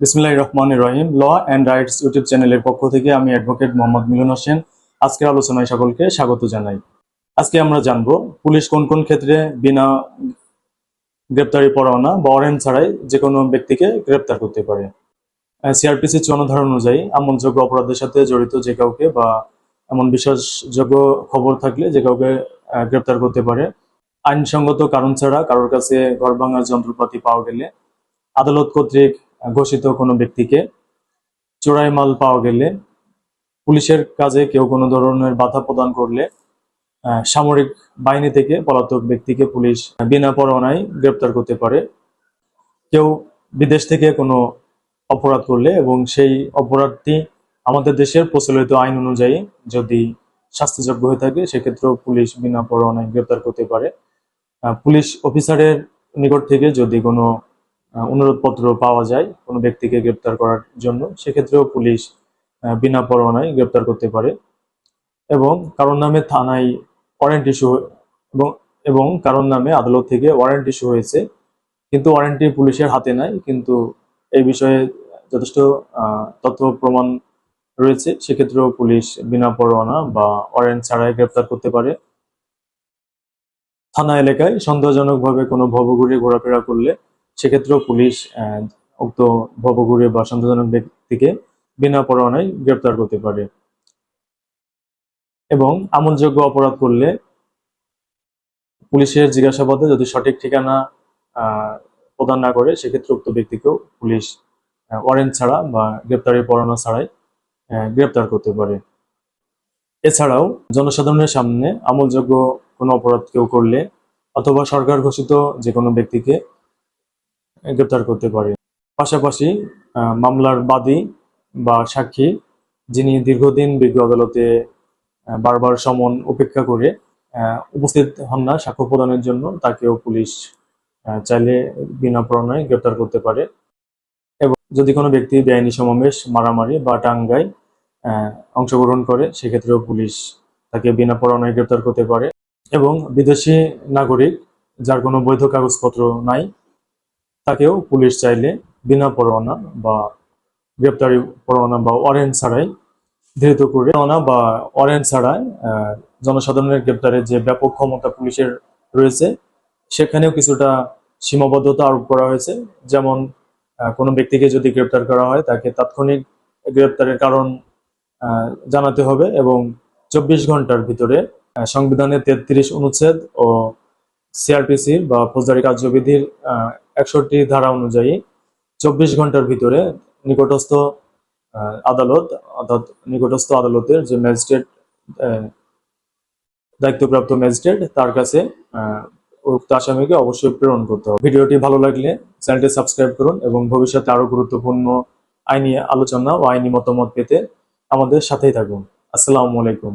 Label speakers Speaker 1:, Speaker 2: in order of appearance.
Speaker 1: বিসমিল্লাহ রহমান রহিম। ল অ্যান্ড রাইটস ইউটিউব চ্যানেলের পক্ষ থেকে আমি অ্যাডভোকেট মোহাম্মদ মিলন হোসেন। আজকের আলোচনায় সকলকে স্বাগত জানাই। আজকে আমরা জানব, পুলিশ কোন কোন ক্ষেত্রে বিনা গ্রেপ্তারি পরোয়ানা বা ওয়ারেন্ট ছাড়াই যে কোনো ব্যক্তিকে গ্রেপ্তার করতে পারে। সিআরপিসি চুয়ান্ন ধারা অনুযায়ী আমলযোগ্য অপরাধের সাথে জড়িত যে কাউকে বা এমন বিশ্বাসযোগ্য খবর থাকলে যে কাউকে গ্রেপ্তার করতে পারে। আইনসঙ্গত কারণ ছাড়া কারোর কাছে ঘর ভাঙার যন্ত্রপাতি পাওয়া গেলে আদালত কর্তৃক ঘোষিত কোনো ব্যক্তিকে চোরাই মাল পাওয়া গেলে পুলিশের কাজে কেউ কোনো ধরনের বাধা প্রদান করলে সামরিক বাহিনী থেকে পলাতক ব্যক্তিকে পুলিশ বিনা পরোয়ানায় গ্রেপ্তার করতে পারে। কেউ বিদেশ থেকে কোনো অপরাধ করলে এবং সেই অপরাধটি আমাদের দেশের প্রচলিত আইন অনুযায়ী যদি শাস্তিযোগ্য হয়ে থাকে, সেক্ষেত্রেও পুলিশ বিনা পরোয়ানায় গ্রেপ্তার করতে পারে। পুলিশ অফিসারের নিকট থেকে যদি কোনো অনুরোধপত্র পাওয়া যায় কোনো ব্যক্তিকে গ্রেপ্তার করার জন্য, সেক্ষেত্রেও পুলিশ বিনা পরোয়ানায় গ্রেপ্তার করতে পারে। এবং কারোর নামে থানায় ওয়ারেন্ট ইস্যু এবং এবং কারোর নামে আদালত থেকে ওয়ারেন্ট ইস্যু হয়েছে। কিন্তু ওয়ারেন্টি পুলিশের হাতে নাই, কিন্তু এই বিষয়ে যথেষ্ট তথ্য প্রমাণ রয়েছে। সেক্ষেত্রেও পুলিশ বিনা পরোয়ানা বা ওয়ারেন্ট ছাড়াই গ্রেপ্তার করতে পারে। থানা এলাকায় সন্দেহজনকভাবে কোনো ভবঘুরে ঘোরাফেরা করলে সেক্ষেত্রেও পুলিশ উক্ত ভবঘুরে বা সন্দেহজনক ব্যক্তিকে বিনা পরোয়ানায় গ্রেপ্তার করতে পারে। এবং আমলযোগ্য অপরাধ করলে পুলিশের জিজ্ঞাসাবাদে যদি সঠিক ঠিকানা প্রদান না করে, সেক্ষেত্রে উক্ত ব্যক্তিকেও পুলিশ ওয়ারেন্ট ছাড়া বা গ্রেপ্তারি পরোয়ানা ছাড়াই গ্রেপ্তার করতে পারে। এছাড়াও জনসাধারণের সামনে আমলযোগ্য কোনো অপরাধ কেউ করলে অথবা সরকার ঘোষিত যে কোনো ব্যক্তিকে গ্রেপ্তার করতে পারে। পাশাপাশি মামলার বাদী বা সাক্ষী, যিনি দীর্ঘদিন বিজ্ঞ আদালতে বারবার সমন উপেক্ষা করে উপস্থিত হন না সাক্ষ্য প্রদানের জন্য, তাকেও পুলিশ চাইলে বিনা পরোয়ানায় গ্রেপ্তার করতে পারে। এবং যদি কোনো ব্যক্তি বেআইনি সমাবেশ, মারামারি বা টাঙ্গায় অংশগ্রহণ করে, সেক্ষেত্রেও পুলিশ তাকে বিনা পরোয়ানায় গ্রেপ্তার করতে পারে। এবং বিদেশি নাগরিক, যার কোনো বৈধ কাগজপত্র নাই তাকেও পুলিশ চাইলে বিনা পরোয়ানা বা গ্রেপ্তারি পরোয়ানা বা ওয়ারেন্ট ছাড়াই ধৃত করে পরোয়ানা বা ওয়ারেন্ট ছাড়াই জনসাধারণের গ্রেপ্তারের যে ব্যাপক ক্ষমতা পুলিশের রয়েছে, সেখানেও কিছুটা সীমাবদ্ধতা আরোপ করা হয়েছে। যেমন কোনো ব্যক্তিকে যদি গ্রেপ্তার করা হয়, তাকে তাৎক্ষণিক গ্রেপ্তারের কারণ জানাতে হবে এবং চব্বিশ ঘণ্টার ভিতরে সংবিধানের তেত্রিশ অনুচ্ছেদ ও সিআরপিসি বা ফৌজদারি কার্যবিধির একষট্টি ধারা অনুযায়ী চব্বিশ ঘণ্টার ভিতরে নিকটস্থ আদালত, অর্থাৎ নিকটস্থ আদালতের যে ম্যাজিস্ট্রেট দায়িত্বপ্রাপ্ত ম্যাজিস্ট্রেট, তার কাছে উক্ত আসামিকে অবশ্যই প্রেরণ করতে হবে। ভিডিওটি ভালো লাগলে চ্যানেলটি সাবস্ক্রাইব করুন এবং ভবিষ্যতে আরও গুরুত্বপূর্ণ আইনি আলোচনা ও আইনি মতামত পেতে আমাদের সাথেই থাকুন। আসসালামু আলাইকুম।